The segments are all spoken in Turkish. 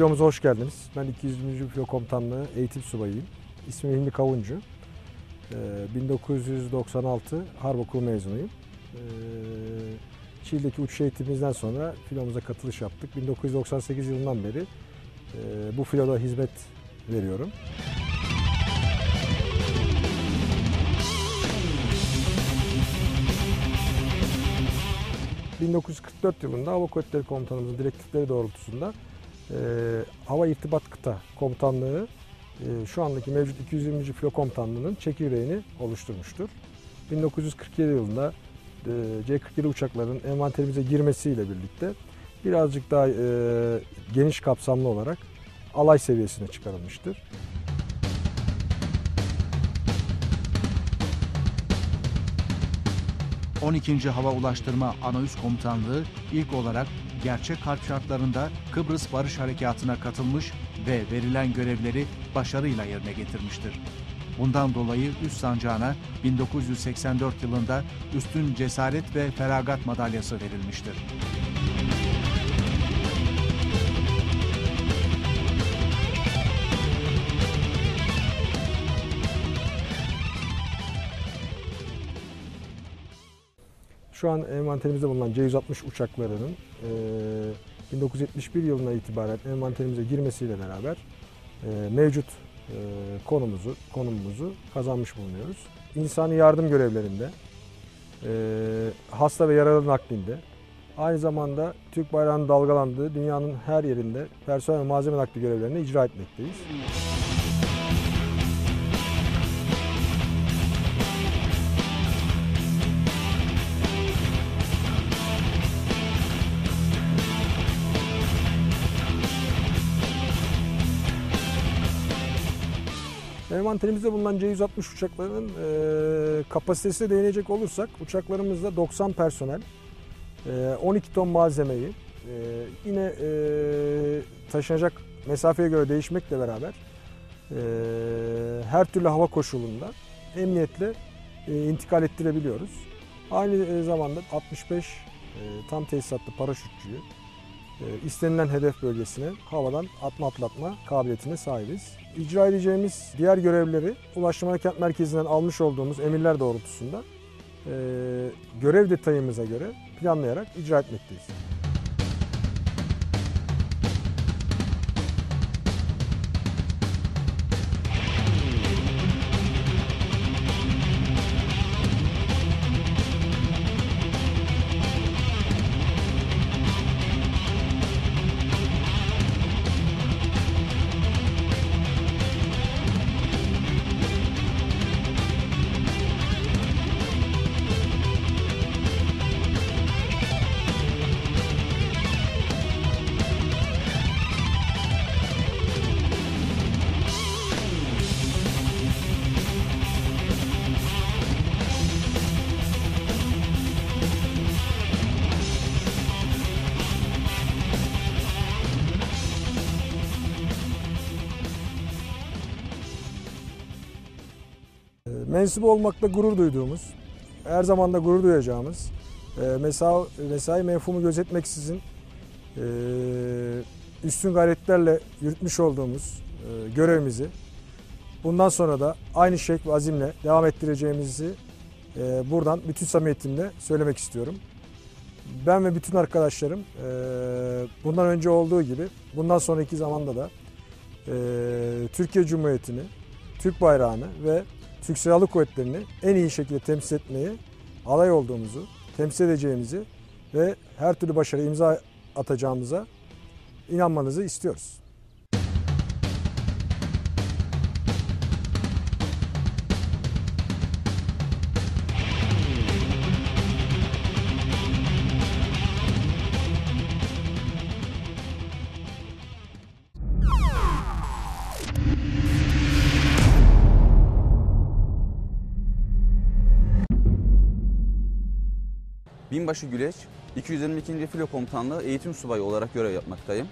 filomuza hoş geldiniz. Ben 200. Filo Komutanlığı eğitim subayıyım. İsmim Hilmi Kavuncu. Ee, 1996 Harp Okulu mezunuyum. Ee, Çiğ'deki uçuş eğitimimizden sonra filomuza katılış yaptık. 1998 yılından beri e, bu filoda hizmet veriyorum. ...1944 yılında Hava Kuvvetleri Komutanımızın direktifleri doğrultusunda e, Hava İrtibat Kıta Komutanlığı e, şu andaki mevcut 220. Filo Komutanlığı'nın çekirdeğini oluşturmuştur. 1947 yılında e, C-47 uçakların envanterimize girmesiyle birlikte birazcık daha e, geniş kapsamlı olarak alay seviyesine çıkarılmıştır. Hı. 12. Hava Ulaştırma Anaüs Komutanlığı ilk olarak gerçek harp şartlarında Kıbrıs Barış Harekatı'na katılmış ve verilen görevleri başarıyla yerine getirmiştir. Bundan dolayı üst sancağına 1984 yılında Üstün Cesaret ve Feragat Madalyası verilmiştir. Şu an envanterimizde bulunan C-160 uçaklarının e, 1971 yılına itibaren envanterimize girmesiyle beraber mevcut konumuzu, konumumuzu kazanmış bulunuyoruz. İnsani yardım görevlerinde, hasta ve yaralı naklinde, aynı zamanda Türk bayrağının dalgalandığı dünyanın her yerinde personel ve malzeme nakli görevlerini icra etmekteyiz. Envanterimizde bulunan C-160 uçaklarının e, kapasitesine değinecek olursak uçaklarımızda 90 personel, e, 12 ton malzemeyi e, yine e, taşınacak mesafeye göre değişmekle beraber e, her türlü hava koşulunda emniyetle e, intikal ettirebiliyoruz. Aynı zamanda 65 e, tam tesisatlı paraşütçüyü e, istenilen hedef bölgesine havadan atma atlatma kabiliyetine sahibiz. İcra edeceğimiz diğer görevleri Ulaştırma Harekat Merkezi'nden almış olduğumuz emirler doğrultusunda e, görev detayımıza göre planlayarak icra etmekteyiz. Mensubu olmakta gurur duyduğumuz, her zaman da gurur duyacağımız, e, mesai, mesai mefhumu gözetmeksizin e, üstün gayretlerle yürütmüş olduğumuz e, görevimizi bundan sonra da aynı şekl ve azimle devam ettireceğimizi buradan bütün samimiyetimle söylemek istiyorum. Ben ve bütün arkadaşlarım bundan önce olduğu gibi bundan sonraki zamanda da Türkiye Cumhuriyeti'ni, Türk bayrağını ve Türk Silahlı Kuvvetleri'ni en iyi şekilde temsil etmeyi, alay olduğumuzu, temsil edeceğimizi ve her türlü başarı imza atacağımıza inanmanızı istiyoruz. Binbaşı Güleç, 222. Filo Komutanlığı eğitim subayı olarak görev yapmaktayım.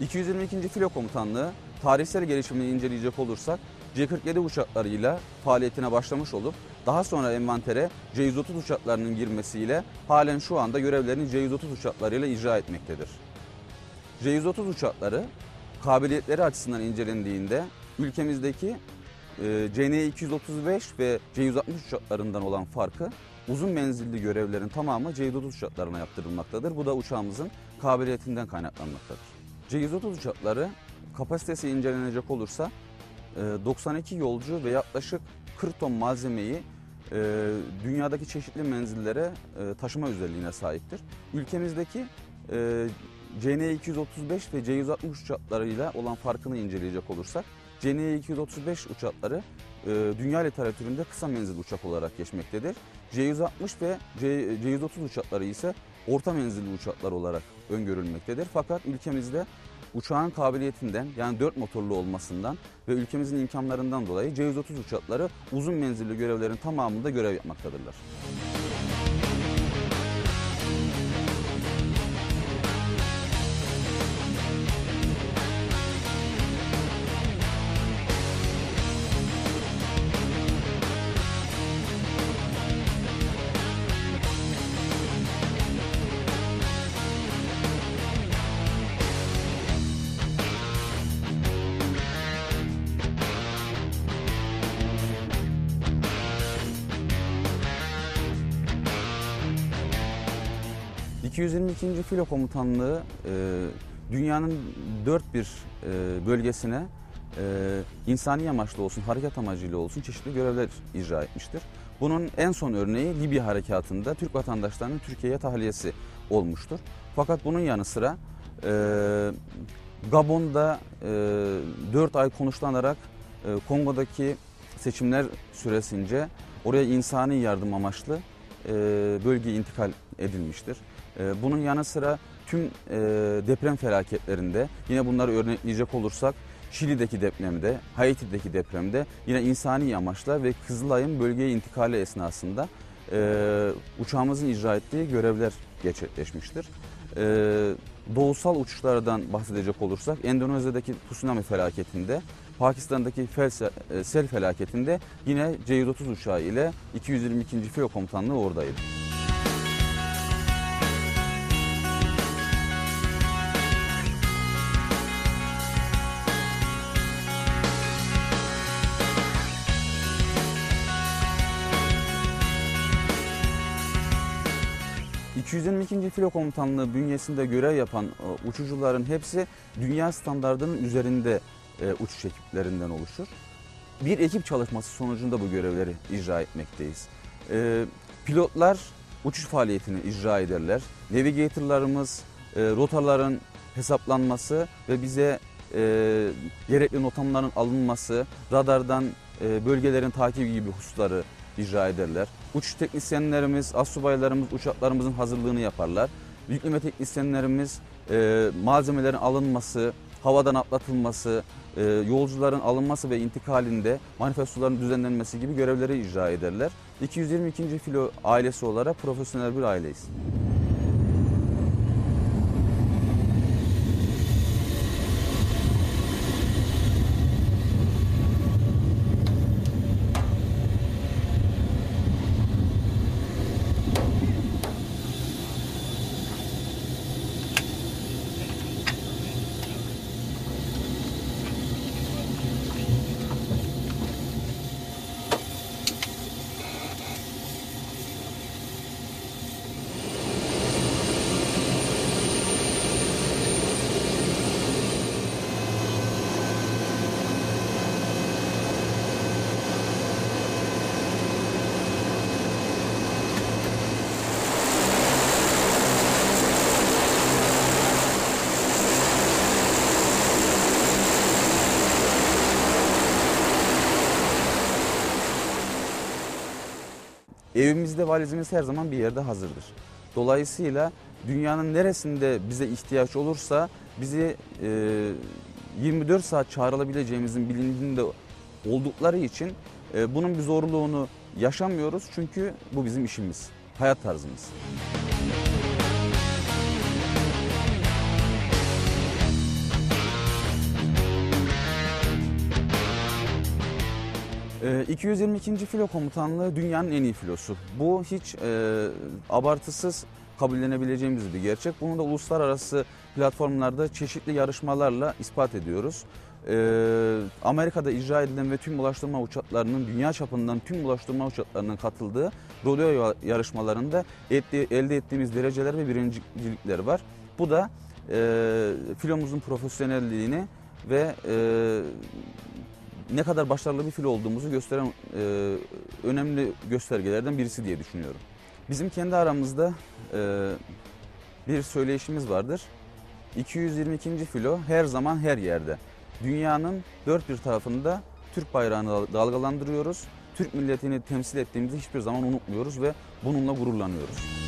222. Filo Komutanlığı tarihsel gelişimini inceleyecek olursak C-47 uçaklarıyla faaliyetine başlamış olup daha sonra envantere C-130 uçaklarının girmesiyle halen şu anda görevlerini C-130 uçaklarıyla icra etmektedir. C-130 uçakları kabiliyetleri açısından incelendiğinde ülkemizdeki e, CN-235 ve C-160 uçaklarından olan farkı uzun menzilli görevlerin tamamı C-130 uçaklarına yaptırılmaktadır. Bu da uçağımızın kabiliyetinden kaynaklanmaktadır. C-130 uçakları kapasitesi incelenecek olursa e, 92 yolcu ve yaklaşık 40 ton malzemeyi e, dünyadaki çeşitli menzillere e, taşıma özelliğine sahiptir. Ülkemizdeki e, CN-235 ve C-160 uçaklarıyla olan farkını inceleyecek olursak CN-235 uçakları e, dünya literatüründe kısa menzilli uçak olarak geçmektedir. C-160 ve C- C-130 uçakları ise orta menzilli uçaklar olarak öngörülmektedir. Fakat ülkemizde uçağın kabiliyetinden yani 4 motorlu olmasından ve ülkemizin imkanlarından dolayı C-130 uçakları uzun menzilli görevlerin tamamında görev yapmaktadırlar. ...222. Filo Komutanlığı e, dünyanın dört bir e, bölgesine e, insani amaçlı olsun, harekat amacıyla olsun çeşitli görevler icra etmiştir. Bunun en son örneği Libya harekatında Türk vatandaşlarının Türkiye'ye tahliyesi olmuştur. Fakat bunun yanı sıra Gabon'da e, 4 ay konuşlanarak Kongo'daki seçimler süresince oraya insani yardım amaçlı e, bölgeye intikal edilmiştir. E, bunun yanı sıra tüm e, deprem felaketlerinde yine bunları örnekleyecek olursak Şili'deki depremde, Haiti'deki depremde yine insani amaçla ve Kızılay'ın bölgeye intikali esnasında e, uçağımızın icra ettiği görevler gerçekleşmiştir. E, doğusal uçuşlardan bahsedecek olursak Endonezya'daki tsunami felaketinde, Pakistan'daki fel, sel felaketinde yine C-130 uçağı ile 222. Filo Komutanlığı oradaydı. ...222. Filo Komutanlığı bünyesinde görev yapan e, uçucuların hepsi... ...dünya standartının üzerinde e, uçuş ekiplerinden oluşur. Bir ekip çalışması sonucunda bu görevleri icra etmekteyiz. E, pilotlar uçuş faaliyetini icra ederler. Navigatorlarımız rotaların hesaplanması ve bize gerekli notamların alınması, radardan bölgelerin takibi gibi hususları icra ederler. Uçuş teknisyenlerimiz, astsubaylarımız uçaklarımızın hazırlığını yaparlar. Yükleme teknisyenlerimiz e, malzemelerin alınması, havadan atlatılması, e, yolcuların alınması ve intikalinde manifestoların düzenlenmesi gibi görevleri icra ederler. 222. filo ailesi olarak profesyonel bir aileyiz. Evimizde valizimiz her zaman bir yerde hazırdır. Dolayısıyla dünyanın neresinde bize ihtiyaç olursa bizi e, 24 saat çağrılabileceğimizin bilincinde oldukları için e, bunun bir zorluğunu yaşamıyoruz. Çünkü bu bizim işimiz, hayat tarzımız. Ee, 222. Filo Komutanlığı dünyanın en iyi filosu. Bu hiç e, abartısız kabullenebileceğimiz bir gerçek. Bunu da uluslararası platformlarda çeşitli yarışmalarla ispat ediyoruz. Ee, Amerika'da icra edilen ve tüm ulaştırma uçaklarının dünya çapından tüm ulaştırma uçaklarının katıldığı rodeo yarışmalarında etti- elde ettiğimiz dereceler ve birincilikler var. Bu da e, filomuzun profesyonelliğini ve e, ne kadar başarılı bir filo olduğumuzu gösteren e, önemli göstergelerden birisi diye düşünüyorum. Bizim kendi aramızda e, bir söyleyişimiz vardır. 222. filo her zaman her yerde. Dünyanın dört bir tarafında Türk bayrağını dal- dalgalandırıyoruz. Türk milletini temsil ettiğimizi hiçbir zaman unutmuyoruz ve bununla gururlanıyoruz.